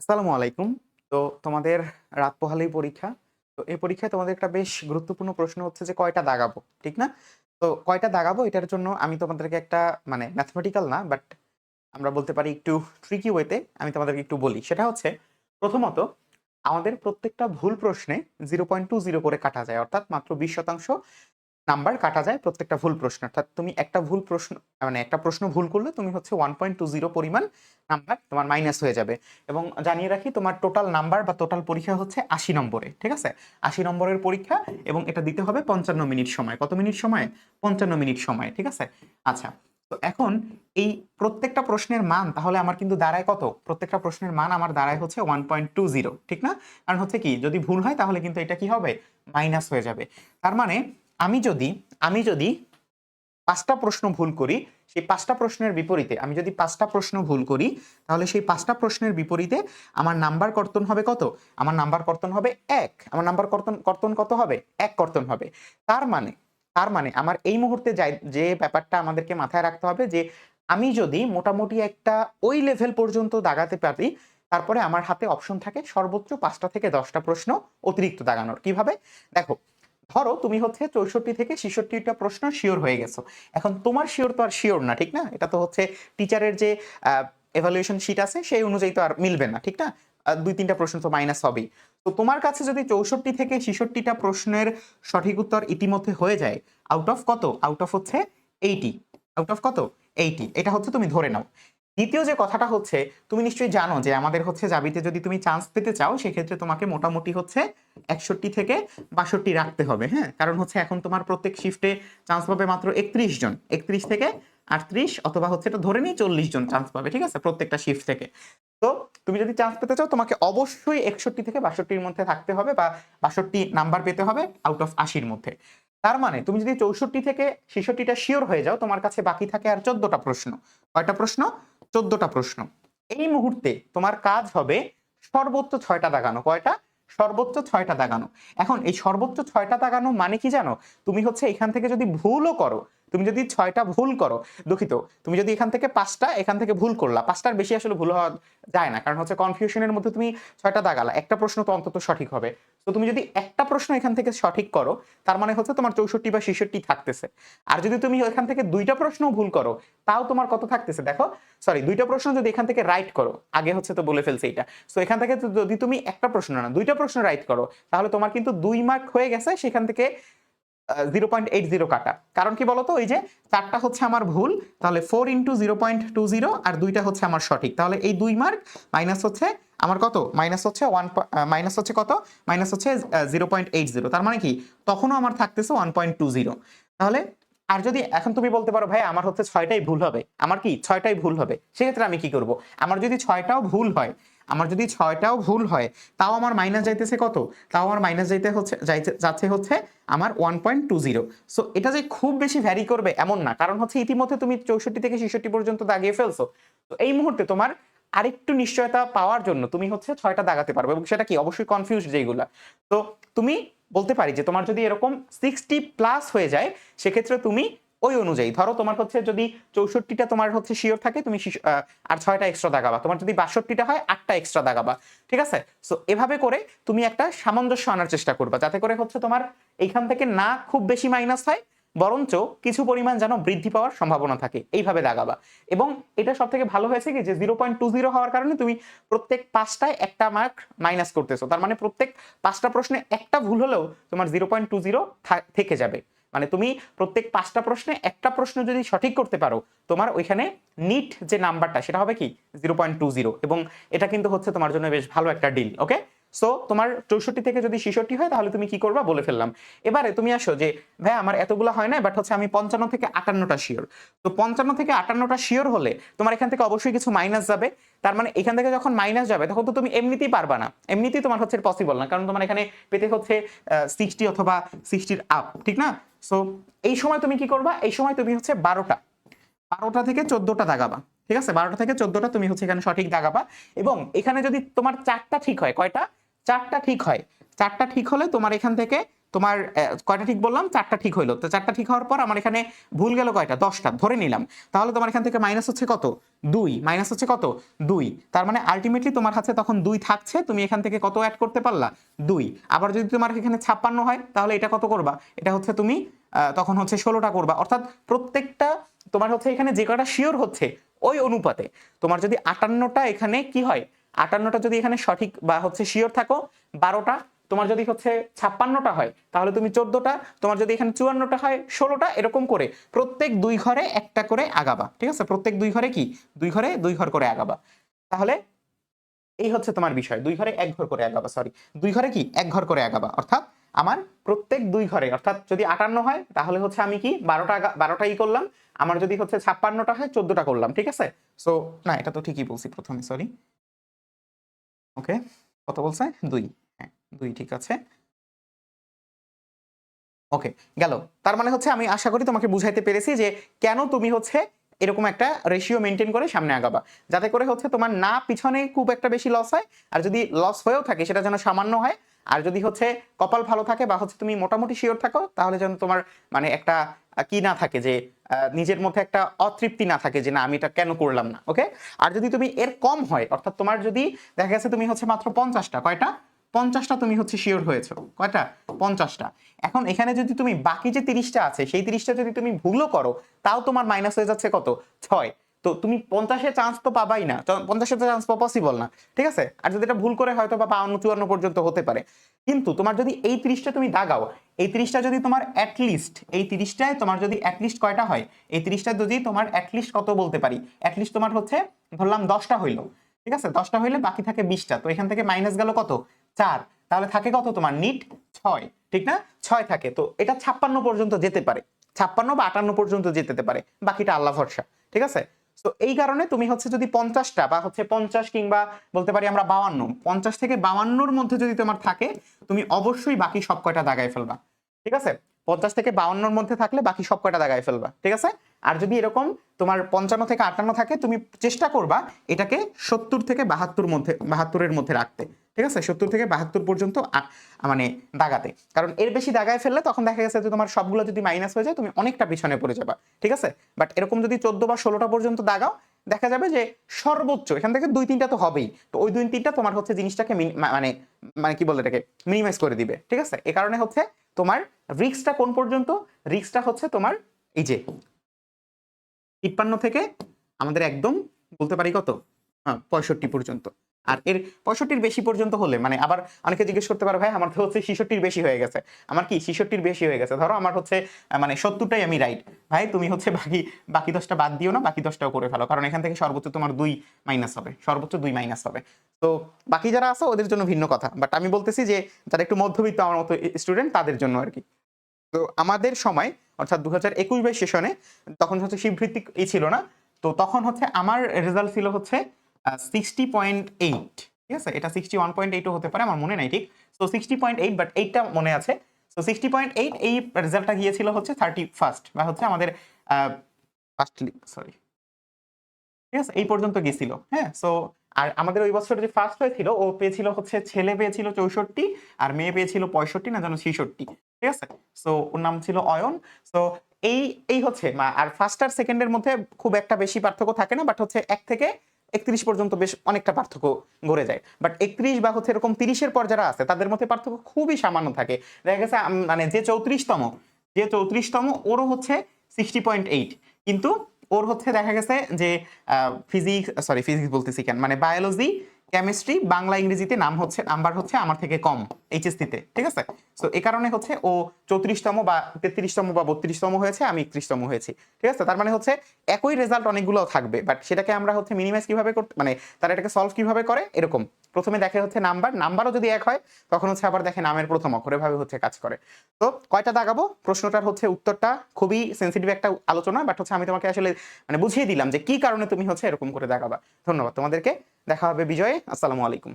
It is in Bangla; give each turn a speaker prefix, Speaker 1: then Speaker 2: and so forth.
Speaker 1: আসসালামু আলাইকুম। তো তোমাদের রাত পোহালেই পরীক্ষা। তো এই পরীক্ষায় তোমাদের একটা বেশ গুরুত্বপূর্ণ প্রশ্ন হচ্ছে যে কয়টা দাগাবো, ঠিক না? তো কয়টা দাগাবো এটার জন্য আমি তোমাদেরকে একটা মানে ম্যাথমেটিক্যাল না বাট আমরা বলতে পারি একটু ট্রিকি ওয়েতে আমি তোমাদেরকে একটু বলি। সেটা হচ্ছে প্রথমত আমাদের প্রত্যেকটা ভুল প্রশ্নে 0.20 করে কাটা যায়। অর্থাৎ মাত্র 20% নাম্বার কাটা যায় প্রত্যেকটা ভুল প্রশ্ন অর্থাৎ তুমি একটা ভুল প্রশ্ন মানে একটা প্রশ্ন ভুল করলে তুমি হচ্ছে 1.20 পরিমাণ নাম্বার তোমার মাইনাস হয়ে যাবে। এবং জানিয়ে রাখি তোমার টোটাল নাম্বার বা টোটাল পরীক্ষা হচ্ছে 80 নম্বরে। ঠিক আছে? 80 নম্বরের পরীক্ষা এবং এটা দিতে হবে 55 মিনিট সময়। কত মিনিট সময়? 55 মিনিট সময়। ঠিক আছে? আচ্ছা। তো এখন এই প্রত্যেকটা প্রশ্নের মান তাহলে আমার কিন্তু দাঁড়ায় কত? প্রত্যেকটা প্রশ্নের মান আমার দাঁড়ায় হচ্ছে 1.20 ঠিক না? কারণ হচ্ছে কি, যদি ভুল হয় তাহলে কিন্তু এটা কি হবে? মাইনাস হয়ে যাবে। তার মানে আমি যদি আমি যদি পাঁচটা প্রশ্ন ভুল করি, সেই পাঁচটা প্রশ্নের বিপরীতে আমি যদি পাঁচটা প্রশ্ন ভুল করি, তাহলে সেই পাঁচটা প্রশ্নের বিপরীতে আমার নাম্বার কর্তন হবে কত? আমার নাম্বার কর্তন হবে এক আমার নাম্বার কর্তন কর্তন কত হবে? এক কর্তন হবে। তার মানে তার মানে আমার এই মুহূর্তে যাই যে ব্যাপারটা আমাদেরকে মাথায় রাখতে হবে যে আমি যদি মোটামুটি একটা ওই লেভেল পর্যন্ত দাগাতে পারি, তারপরে আমার হাতে অপশন থাকে সর্বোচ্চ পাঁচটা থেকে দশটা প্রশ্ন অতিরিক্ত দাগানোর। কীভাবে? দেখো ধরো তুমি হচ্ছে ৬৪ থেকে ৬৬ টা প্রশ্ন শিওর হয়ে গেছো। এখন তোমার শিওর তো আর শিওর না, ঠিক না? এটা তো হচ্ছে টিচারের যে এভালুয়েশন শিট আছে সেই অনুযায়ী তো আর মিলবে না, ঠিক না? আ ২-৩ প্রশ্ন তো মাইনাস হবেই। তো তোমার কাছে যদি ৬৪ থেকে ৬৬ টা প্রশ্নের সঠিক উত্তর ইতিমধ্যে হয়ে যায়, আউট অফ কত? আউট অফ হচ্ছে 80 আউট অফ কত? 80 এটা হচ্ছে তুমি ধরে নাও। দ্বিতীয় যে কথাটা হচ্ছে তুমি নিশ্চয়ই জানো যে আমাদের হচ্ছে জাবিতে যদি তুমি চান্স পেতে চাও সেক্ষেত্রে তোমাকে মোটামুটি হচ্ছে ৬১ থেকে ৬২ রাখতে হবে, হ্যাঁ? কারণ হচ্ছে এখন তোমার প্রত্যেক শিফটে চান্স পাবে মাত্র ৩১ জন। ৩১ থেকে ৩৮ অথবা হচ্ছে এটা ধরে নিই ৪০ জন চান্স পাবে, ঠিক আছে? প্রত্যেকটা শিফট থেকে। তো তুমি যদি চান্স পেতে চাও তোমাকে অবশ্যই ৬১ থেকে বাষট্টির মধ্যে থাকতে হবে বা ৬২ নাম্বার পেতে হবে আউট অফ আশির মধ্যে। তার মানে তুমি যদি ৬৪ থেকে ৬৬ শিওর হয়ে যাও তোমার কাছে বাকি থাকে আর চোদ্দটা প্রশ্ন। কয়টা প্রশ্ন? ১৪ টা প্রশ্ন। এই মুহূর্তে তোমার কাজ হবে সর্বোচ্চ ৬ টা দাগানো। কয়টা? সর্বোচ্চ ৬ টা দাগানো। এখন এই সর্বোচ্চ ৬ টা দাগানো মানে কি জানো? তুমি হচ্ছে এখান থেকে যদি ভুলও করো, তুমি যদি ছয়টা ভুল করো, দুঃখিত, তুমি যদি এখান থেকে পাঁচটা এখান থেকে ভুল করলা, পাঁচটার বেশি আসলে ভুল হওয়া যায় না। কারণ হচ্ছে কনফিউশন এর মধ্যে তুমি ৬ টা দাগালা। একটা প্রশ্ন তো অন্তত সঠিক হবে। তো তুমি যদি একটা প্রশ্ন এখান থেকে সঠিক করো, তার মানে হচ্ছে তোমার ৬৪ বা ৬৬ থাকতেছে। আর যদি তুমি এখান থেকে দুইটা প্রশ্ন ভুল করো, তাও তোমার কত থাকতেছে দেখো। সরি দুইটা প্রশ্ন যদি এখান থেকে রাইট করো, আগে হচ্ছে তো বলে ফেলছে এইটা। সো এখান থেকে যদি তুমি একটা প্রশ্ন না দুইটা প্রশ্ন রাইট করো, তাহলে তোমার কিন্তু দুই মার্ক হয়ে গেছে সেখান থেকে আ 0.80 কাটা। কারণ কি বলতো? ওই যে চারটা হচ্ছে আমার ভুল, তাহলে 4 ইনটু 0.20 আর দুইটা হচ্ছে আমার সঠিক। তাহলে এই দুই মার্ক মাইনাস হচ্ছে আমার কত? মাইনাস হচ্ছে 1 আ মাইনাস হচ্ছে কত? মাইনাস হচ্ছে আ 0.80 তার মানে কি? তখনও আমার থাকতেছে 1.20 তাহলে আর যদি এখন তুমি বলতে পারো ভাই আমার হচ্ছে ছয়টাই ভুল হবে। আমার কি? ছয়টাই ভুল হবে। সেক্ষেত্রে আমি কি করব? আমার যদি ছয়টাও ভুল হয়, আমার যদি ছয়টাও ভুল হয়, তাও আমার মাইনাস যাইতেছে কত? তাও আমার মাইনাস যাইতে হচ্ছে যাইতে যাচ্ছে হচ্ছে আমার 1.20 সো এটা যে খুব বেশি ভ্যারি করবে এমন না। কারণ হচ্ছে ইতিমধ্যে তুমি ৬৪ থেকে ৬৬ পর্যন্ত দাগিয়ে ফেলছো। তো এই মুহূর্তে তোমার আরেকটু নিশ্চয়তা পাওয়ার জন্য তুমি হচ্ছে ৬ টা দাগাতে পারবে এবং সেটা কি? অবশ্যই কনফিউজ যেইগুলা। তো তুমি বলতে পারি যে তোমার যদি এরকম 60 প্লাস হয়ে যায়, সেক্ষেত্রে তুমি ওই অনুযায়ী ধরো তোমার হচ্ছে যদি চৌষট্টিটা তোমার হচ্ছে শিওর থাকে তুমি আর ছয়টা এক্সট্রা দাগাবা। তোমার যদি বাষট্টিটা হয় আটটা এক্সট্রা দাগাবা। ঠিক আছে? সো এভাবে করে তুমি একটা সামঞ্জস্য আনার চেষ্টা করবা। যাতে করে হচ্ছে তোমার এইখান থেকে না খুব বেশি মাইনাস হয়, বরঞ্চ কিছু পরিমাণ যেন বৃদ্ধি পাওয়ার সম্ভাবনা থাকে। এইভাবে দাগাবা। এবং এটা সব থেকে ভালো হয়েছে কি যে 0.20 হওয়ার কারণে তুমি প্রত্যেক পাঁচটায় একটা মার্ক মাইনাস করতেছো। তার মানে প্রত্যেক পাঁচটা প্রশ্নে একটা ভুল হলেও তোমার 0.20 থা থেকে যাবে। মানে তুমি প্রত্যেক পাঁচটা প্রশ্নে একটা প্রশ্ন যদি সঠিক করতে পারো, তোমার ওইখানে নিট যে নাম্বারটা সেটা হবে কি? 0.20 এবং এটা কিন্তু হচ্ছে তোমার জন্য বেশ ভালো একটা ডিল। ওকে? সো তোমার ৬৪ থেকে যদি ৬৬ হয় তাহলে তুমি কি করবা? বলে ফেললাম। এবারে তুমি আসো যে ভাই আমার এতগুলা হয় না বাট হচ্ছে আমি ৫৫ থেকে আটান্নটা শিওর তো ৫৫ থেকে আটান্নটা শিওর হলে তোমার এখান থেকে অবশ্যই কিছু মাইনাস যাবে। তার মানে এখান থেকে যখন মাইনাস যাবে তখন তো তুমি এমনিতেই পারবা না। এমনিতেই তোমার হচ্ছে পসিবল না। কারণ তোমার এখানে পেতে হচ্ছে 60 অথবা সিক্সটির আপ। ঠিক না? সো এই সময় তুমি কি করবা? এই সময় তুমি হচ্ছে বারোটা বারোটা থেকে চোদ্দটা দাগাবা। ঠিক আছে? বারোটা থেকে চোদ্দটা তুমি হচ্ছে এখানে সঠিক দাগাবা এবং এখানে যদি তোমার চারটা ঠিক হয়, কয়টা? চারটা ঠিক হয়। চারটা ঠিক হলে তোমার এখান থেকে তোমার কয়টা ঠিক বললাম? চারটা ঠিক হইল। তো চারটা ঠিক হওয়ার পর আমার এখানে ভুল গেল কয়টা? দশটা। ধরে নিলাম। তাহলে তোমার এখান থেকে মাইনাস হচ্ছে কত? দুই। মাইনাস হচ্ছে কত? দুই। তার মানে আলটিমেটলি তোমার হাতে তখন দুই থাকছে। তুমি এখান থেকে কত অ্যাড করতে পারলা? দুই। আবার যদি তোমার এখানে ছাপ্পান্ন হয়, তাহলে এটা কত করবা? এটা হচ্ছে তুমি তখন হচ্ছে ষোলোটা করবা। অর্থাৎ প্রত্যেকটা তোমার হচ্ছে এখানে যে কটা শিওর হচ্ছে, ওই অনুপাতে। তোমার যদি আটান্নটা এখানে কি হয়? আটান্নটা যদি এখানে সঠিক বা হচ্ছে শিওর থাকো, বারোটা তোমার যদি হচ্ছে ছাপ্পান্নটা হয়, তাহলে তুমি চোদ্দটা, তোমার যদি এখানে চুয়ান্নটা হয়, ষোলোটা, এরকম করে। প্রত্যেক দুই ঘরে একটা করে আগাবা, ঠিক আছে? প্রত্যেক দুই ঘরে কি? দুই ঘরে দুই ঘর করে আগাবা। তাহলে এই হচ্ছে তোমার বিষয়। দুই ঘরে এক ঘর করে আগাবা সরি দুই ঘরে কি? এক ঘর করে আগাবা। অর্থাৎ আমার প্রত্যেক দুই ঘরে, অর্থাৎ যদি আটান্ন হয়, তাহলে হচ্ছে আমি কি? বারোটা আগা- বারোটা ই করলাম। আমার যদি হচ্ছে ছাপ্পান্নটা হয়, চোদ্দটা করলাম, ঠিক আছে? সো না, এটা তো ঠিকই বলছি প্রথমে সরি ওকে কত বলছে? দুই। দুই, ঠিক আছে? ওকে গেল। তার মানে হচ্ছে আমি আশা করি তোমাকে বুঝাইতে পেরেছি যে কেন তুমি হচ্ছে এরকম একটা রেশিও মেনটেন করে সামনে আগাবা। যাতে করে হচ্ছে তোমার না পিছনে খুব একটা বেশি লস হয়, আর যদি লস হয়েও থাকে সেটা যেন সামান্য হয়, আর যদি হচ্ছে কপাল ভালো থাকে বা হচ্ছে তুমি মোটামুটি শিওর থাকো, তাহলে যেন তোমার মানে একটা কি না থাকে যে নিজের মধ্যে একটা অতৃপ্তি না থাকে যে না, আমি এটা কেন করলাম না ওকে আর যদি তুমি এর কম হয়, অর্থাৎ তোমার যদি দেখা গেছে তুমি হচ্ছে মাত্র পঞ্চাশটা, কয়টা? পঞ্চাশটা তুমি হচ্ছে শিওর হয়েছো। কয়টা? পঞ্চাশটা। এখন এখানে যদি তুমি বাকি যে তিরিশটা আছে, সেই তিরিশটা যদি তুমি ভুলও করো, তাও তোমার মাইনাস হয়ে যাচ্ছে কত? ছয়। তো তুমি পঞ্চাশের চান্স তো পাবাই না। পঞ্চাশের চান্স পাওয়া পসিবল না। ঠিক আছে? আর যদি এটা ভুল করে হয়তো বা বাউন্ন, চুয়ান্ন পর্যন্ত হতে পারে। কিন্তু তোমার যদি এই তিরিশটা তুমি দাগাও, এই তিরিশটা যদি তোমার অ্যাটলিস্ট এই তিরিশটায় তোমার যদি অ্যাটলিস্ট কয়টা হয়, এই তিরিশটা যদি তোমার অ্যাটলিস্ট কত বলতে পারি? অ্যাটলিস্ট তোমার হচ্ছে, ধরলাম দশটা হইল। ঠিক আছে? দশটা হইলে বাকি থাকে বিশটা। তো এখান থেকে মাইনাস গেল কত? চার। তাহলে থাকে কত তোমার? নিট ছয়। ঠিক না? ছয় থাকে। তো এটা ছাপ্পান্ন পর্যন্ত যেতে পারে। ছাপ্পান্ন বা আটান্ন পর্যন্ত যেতে পারে। বাকিটা আল্লাহ ভরসা। ঠিক আছে? তো এই কারণে তুমি হচ্ছে যদি পঞ্চাশটা বা হচ্ছে পঞ্চাশ কিংবা বলতে পারি আমরা বাউান্ন, পঞ্চাশ থেকে বাউান্নর মধ্যে যদি তোমার থাকে, তুমি অবশ্যই বাকি সব কয়টা দাগায় ফেলবা। ঠিক আছে? পঞ্চাশ থেকে বাউান্নর মধ্যে থাকলে বাকি সব কয়টা দাগায় ফেলবা। ঠিক আছে? আর যদি এরকম তোমার পঞ্চান্ন থেকে আটান্ন থাকে, তুমি চেষ্টা করবা এটাকে সত্তর থেকে বাহাত্তর মধ্যে, বাহাত্তরের মধ্যে রাখতে। ঠিক আছে? সত্তর থেকে বাহাত্তর পর্যন্ত মানে দাগাতে। কারণ এর বেশি দাগায় ফেললে তখন দেখা গেছে যে তোমার সবগুলো যদি মাইনাস হয়ে যায়, তুমি অনেকটা পিছনে পড়ে যাবা। ঠিক আছে? বাট এরকম যদি চোদ্দ বা ষোলোটা পর্যন্ত দাগাও, দেখা যাবে যে সর্বোচ্চ, এখান থেকে দুই, তিনটা তো হবেই। তো ওই দুই, তিনটা তোমার হচ্ছে জিনিসটাকে মিনি- মানে কি বলে এটাকে? মিনিমাইজ করে দিবে। ঠিক আছে? এ কারণে হচ্ছে তোমার রিক্সটা কোন পর্যন্ত? রিক্সটা হচ্ছে তোমার এই যে তিপ্পান্ন থেকে আমাদের একদম বলতে পারি কত? হ্যাঁ পঁয়ষট্টি পর্যন্ত। আর এর পঁয়ষট্টির বেশি পর্যন্ত হলে মানে আবার অনেকে জিজ্ঞেস করতে পারে, ভাই, আমার তো হচ্ছে ছিষট্টির বেশি হয়ে গেছে। আমার কি ছিষট্টির বেশি হয়ে গেছে? ধরো আমার হচ্ছে মানে সত্তরটাই আমি রাইট ভাই, তুমি হচ্ছে বাকি বাকি দশটা বাদ দিও না, বাকি দশটাও করে ফেলো। কারণ এখান থেকে সর্বোচ্চ তোমার দুই মাইনাস হবে। সর্বোচ্চ দুই মাইনাস হবে। তো বাকি যারা আছে, ওদের জন্য ভিন্ন কথা। বাট আমি বলতেছি যে, যারা একটু মধ্যবিত্ত আমার মতো স্টুডেন্ট তাদের জন্য আর কি। তো আমাদের সময়, অর্থাৎ দু হাজার একুশ বাইশ সেশনে, তখন হচ্ছে শিবভিত্তিক ই ছিল না। তো তখন হচ্ছে আমার রেজাল্ট ছিল হচ্ছে সিক্সটি পয়েন্ট এইট ঠিক আছে? এটা সিক্সটি ওয়ান পয়েন্ট এইটও হতে পারে, আমার মনে নাই ঠিক। তো সিক্সটি পয়েন্ট এইট বাট এইটটা মনে আছে। তো সিক্সটি পয়েন্ট এইট এই রেজাল্টটা গিয়েছিল হচ্ছে থার্টি ফার্স্ট বা হচ্ছে আমাদের ফার্স্ট সরি ঠিক আছে? এই পর্যন্ত গেছিল হ্যাঁ? সো আর আমাদের ওই বছর যে ফার্স্ট হয়েছিল, ও পেয়েছিল হচ্ছে, ছেলে পেয়েছিল চৌষট্টি, আর মেয়ে পেয়েছিল পঁয়ষট্টি, না যেন ছিষট্টি। ঠিক আছে? সো ওর নাম ছিল অয়ন। সো এই এই হচ্ছে আর ফার্স্ট আর সেকেন্ডের মধ্যে খুব একটা বেশি পার্থক্য থাকে না বাট হচ্ছে এক থেকে একত্রিশ পর্যন্ত বেশ অনেকটা পার্থক্য গড়ে যায়। বাট একত্রিশ বা হচ্ছে এরকম তিরিশের পর যারা আছে, তাদের মধ্যে পার্থক্য খুবই সামান্য থাকে। দেখা গেছে মানে যে চৌত্রিশতম যে চৌত্রিশতম, ওরও হচ্ছে সিক্সটি পয়েন্ট এইট কিন্তু ওর হচ্ছে দেখা গেছে যে ফিজিক্স সরি ফিজিক্স বলতেছি কেন? মানে বায়োলজি কেমিস্ট্রি বাংলা ইংরেজিতে নাম হচ্ছে নাম্বার হচ্ছে আমার থেকে কম এইচএসসিতে ঠিক আছে? সো এই কারণে হচ্ছে ও চৌত্রিশতম বা তেত্রিশতম বা বত্রিশতম হয়েছে, আমি একত্রিশতম হয়েছি, ঠিক আছে? তার মানে হচ্ছে একই রেজাল্ট অনেকগুলো থাকবে বাট সেটাকে আমরা হচ্ছে মিনিমাইজ কীভাবে করতে মানে তারা এটাকে সলভ কীভাবে করে, এরকম। প্রথমে দেখে হচ্ছে নাম্বার নাম্বারও যদি এক হয়, তখন হচ্ছে আবার দেখে নামের প্রথম অক্ষর এভাবে হচ্ছে কাজ করে। তো, কয়টা দাগাবো? প্রশ্নটার হচ্ছে উত্তরটা খুবই সেন্সিটিভ একটা আলোচনা বাট হচ্ছে আমি তোমাকে আসলে মানে বুঝিয়ে দিলাম যে কি কারণে তুমি হচ্ছে এরকম করে দেখাবা ধন্যবাদ তোমাদেরকে। দেখা হবে বিজয় আসসালামু আলাইকুম।